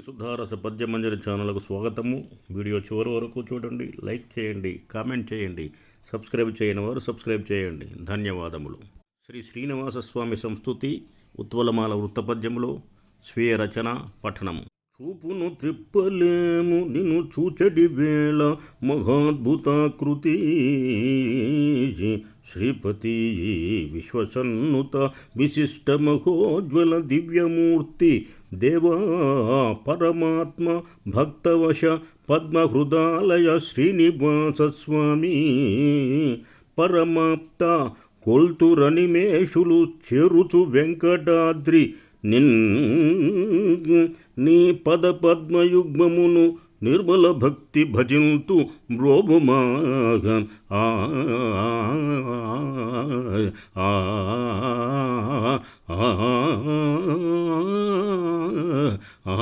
సుధారస పద్యమంజరి ఛానల్కు స్వాగతము. వీడియో చివరి వరకు చూడండి లైక్ చేయండి కామెంట్ చేయండి సబ్స్క్రైబ్ చేయని వారు సబ్స్క్రైబ్ చేయండి. ధన్యవాదములు. శ్రీ శ్రీనివాస స్వామి సంస్థుతి ఉత్వలమాల వృత్తపద్యములు స్వీయ రచన పఠనము. చూపును తిప్పలేము నిన్ను చూచడి వేళ మహాద్భుతాకృతి. శ్రీపతి విశ్వసన్నుత విశిష్ట మహోజ్వల దివ్యమూర్తి. దేవా పరమాత్మ భక్తవశ పద్మహృదాలయ శ్రీనివాస స్వామి పరమాప్త కొల్తురనిమేషులు చెరుచు వెంకటాద్రి. నిన్ నీ పద పద్మయుగ్మమును నిర్మల భక్తి భజింతు మ్రోభుమాగ ఆ ఆ, ఆ, ఆ,